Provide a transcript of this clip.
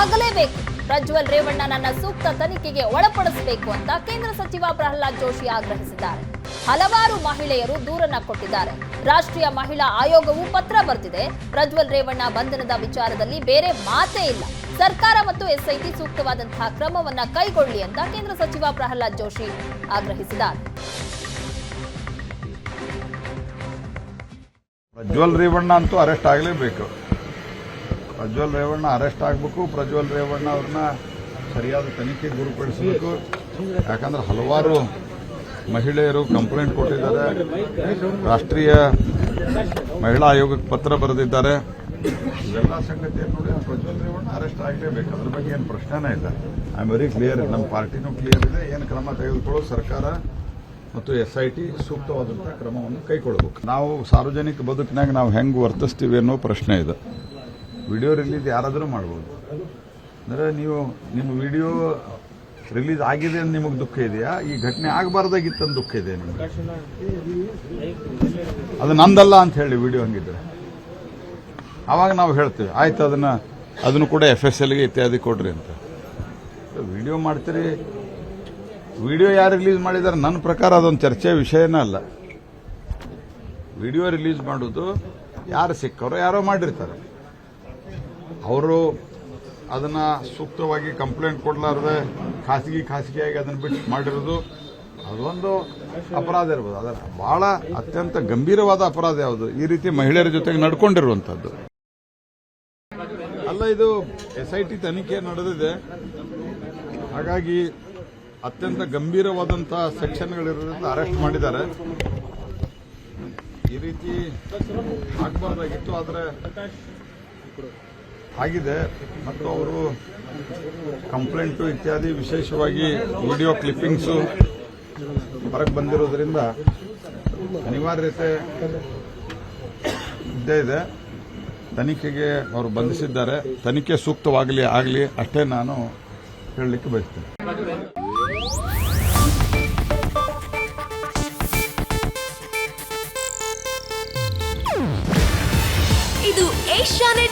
ಆಗಲೇಬೇಕು. ಪ್ರಜ್ವಲ್ ರೇವಣ್ಣನನ್ನ ಸೂಕ್ತ ತನಿಖೆಗೆ ಒಳಪಡಿಸಬೇಕು ಅಂತ ಕೇಂದ್ರ ಸಚಿವ ಪ್ರಹ್ಲಾದ್ ಜೋಶಿ ಆಗ್ರಹಿಸಿದ್ದಾರೆ. ಹಲವಾರು ಮಹಿಳೆಯರು ದೂರನ್ನ ಕೊಟ್ಟಿದ್ದಾರೆ. ರಾಷ್ಟ್ರೀಯ ಮಹಿಳಾ ಆಯೋಗವು ಪತ್ರ ಬರೆದಿದೆ ಪ್ರಜ್ವಲ್ ರೇವಣ್ಣ ಬಂಧನದ ವಿಚಾರದಲ್ಲಿ ಬೇರೆ ಮಾತೇ ಇಲ್ಲ. ಸರ್ಕಾರ ಮತ್ತು ಎಸ್ಐಟಿ ಸೂಕ್ತವಾದಂತಹ ಕ್ರಮವನ್ನ ಕೈಗೊಳ್ಳಿ ಅಂತ ಕೇಂದ್ರ ಸಚಿವ ಪ್ರಹ್ಲಾದ್ ಜೋಶಿ ಆಗ್ರಹಿಸಿದ್ದಾರೆ. ಪ್ರಜ್ವಲ್ ರೇವಣ್ಣ ಅಂತೂ ಅರೆಸ್ಟ್ ಆಗಲೇಬೇಕು. ಪ್ರಜ್ವಲ್ ರೇವಣ್ಣ ಅರೆಸ್ಟ್ ಆಗಬೇಕು. ಪ್ರಜ್ವಲ್ ರೇವಣ್ಣ ಅವ್ರನ್ನ ಸರಿಯಾದ ತನಿಖೆಗೆ ಗುರುಪಡಿಸಬೇಕು ಯಾಕಂದ್ರೆ ಹಲವಾರು ಮಹಿಳೆಯರು ಕಂಪ್ಲೇಂಟ್ ಕೊಟ್ಟಿದ್ದಾರೆ. ರಾಷ್ಟ್ರೀಯ ಮಹಿಳಾ ಆಯೋಗಕ್ಕೆ ಪತ್ರ ಬರೆದಿದ್ದಾರೆ. ಇವೆಲ್ಲ ಸಂಗತಿಯನ್ನು ನೋಡಿ ಪ್ರಜ್ವಲ್ ರೇವಣ್ಣ ಅರೆಸ್ಟ್ ಆಗಲೇಬೇಕು. ಅದ್ರ ಬಗ್ಗೆ ಏನು ಪ್ರಶ್ನೆನೇ ಇಲ್ಲ. ಐ ಆಮ್ ವೆರಿ ಕ್ಲಿಯರ್ ನಮ್ಮ ಪಾರ್ಟಿನೂ ಕ್ಲಿಯರ್ ಇದೆ. ಏನು ಕ್ರಮ ತೆಗೆದುಕೊಳ್ಳೋ ಸರ್ಕಾರ ಮತ್ತು ಎಸ್ ಐ ಟಿ ಸೂಕ್ತವಾದಂಥ ಕ್ರಮವನ್ನು ಕೈಗೊಳ್ಳಬೇಕು ನಾವು ಸಾರ್ವಜನಿಕ ಬದುಕಿನಾಗ ನಾವು ಹೆಂಗೆ ವರ್ತಿಸ್ತೀವಿ ಅನ್ನೋ ಪ್ರಶ್ನೆ ಇದೆ. ವಿಡಿಯೋ ರಿಲೀಸ್ ಯಾರಾದರೂ ಮಾಡ್ಬೋದು. ಅಂದರೆ ನೀವು ನಿಮ್ಮ ವಿಡಿಯೋ ರಿಲೀಸ್ ಆಗಿದೆ ಅಂತ ನಿಮಗೆ ದುಃಖ ಇದೆಯಾ? ಈ ಘಟನೆ ಆಗಬಾರ್ದಾಗಿತ್ತು ಅಂತ ದುಃಖ ಇದೆ ನಿಮಗೆ? ಅದು ನಂದಲ್ಲ ಅಂತ ಹೇಳಿ ವಿಡಿಯೋ ಹಂಗಿದ್ರೆ. ಆವಾಗ ನಾವು ಹೇಳ್ತೀವಿ, ಆಯ್ತು, ಅದನ್ನ, ಅದನ್ನು ಕೂಡ ಎಫ್ ಎಸ್ ಎಲ್ಗೆ ಇತ್ಯಾದಿ ಕೊಡ್ರಿ ಅಂತ. ವಿಡಿಯೋ ಮಾಡ್ತೀರಿ, ವಿಡಿಯೋ ಯಾರು ರಿಲೀಸ್ ಮಾಡಿದಾರೆ ನನ್ನ ಪ್ರಕಾರ ಅದೊಂದು ಚರ್ಚೆ ವಿಷಯನೇ ಅಲ್ಲ. ವಿಡಿಯೋ ರಿಲೀಸ್ ಮಾಡೋದು ಯಾರು ಸಿಕ್ಕವರೋ ಯಾರೋ ಮಾಡಿರ್ತಾರೆ. ಅವರು ಅದನ್ನ ಸೂಕ್ತವಾಗಿ ಕಂಪ್ಲೇಂಟ್ ಕೊಡಲಾರದೆ ಖಾಸಗಿ ಖಾಸಗಿಯಾಗಿ ಅದನ್ನು ಬಿಟ್ಟು ಮಾಡಿರೋದು, ಅದೊಂದು ಅಪರಾಧ ಇರ್ಬೋದು. ಅದರ ಬಹಳ ಅತ್ಯಂತ ಗಂಭೀರವಾದ ಅಪರಾಧ ಯಾವುದು? ಈ ರೀತಿ ಮಹಿಳೆಯರ ಜೊತೆಗೆ ನಡ್ಕೊಂಡಿರುವಂತದ್ದು ಅಲ್ಲ, ಇದು ಎಸ್ ಐ ಟಿ ತನಿಖೆ ನಡೆದಿದೆ. ಹಾಗಾಗಿ ಅತ್ಯಂತ ಗಂಭೀರವಾದಂತಹ ಸೆಕ್ಷನ್ಗಳಿರೋದ್ರಿಂದ ಅರೆಸ್ಟ್ ಮಾಡಿದ್ದಾರೆ. ಈ ರೀತಿ ಆಗಬಾರ್ದಾಗಿತ್ತು, ಆದರೆ ಆಗಿದೆ. ಮತ್ತು ಅವರು ಕಂಪ್ಲೇಂಟು ಇತ್ಯಾದಿ ವಿಶೇಷವಾಗಿ ವಿಡಿಯೋ ಕ್ಲಿಪ್ಪಿಂಗ್ಸು ಹೊರಗೆ ಬಂದಿರೋದ್ರಿಂದ ಅನಿವಾರ್ಯತೆ ಇದ್ದೇ ಇದೆ. ತನಿಖೆಗೆ ಅವರು ಬಂಧಿಸಿದ್ದಾರೆ. ತನಿಖೆ ಸೂಕ್ತವಾಗಲಿ ಆಗಲಿ ಅಷ್ಟೇ ನಾನು ಹೇಳಲಿಕ್ಕೆ ಬಯಸ್ತೇನೆ. ಇದು ಏಷ್ಯಾನೆಟ್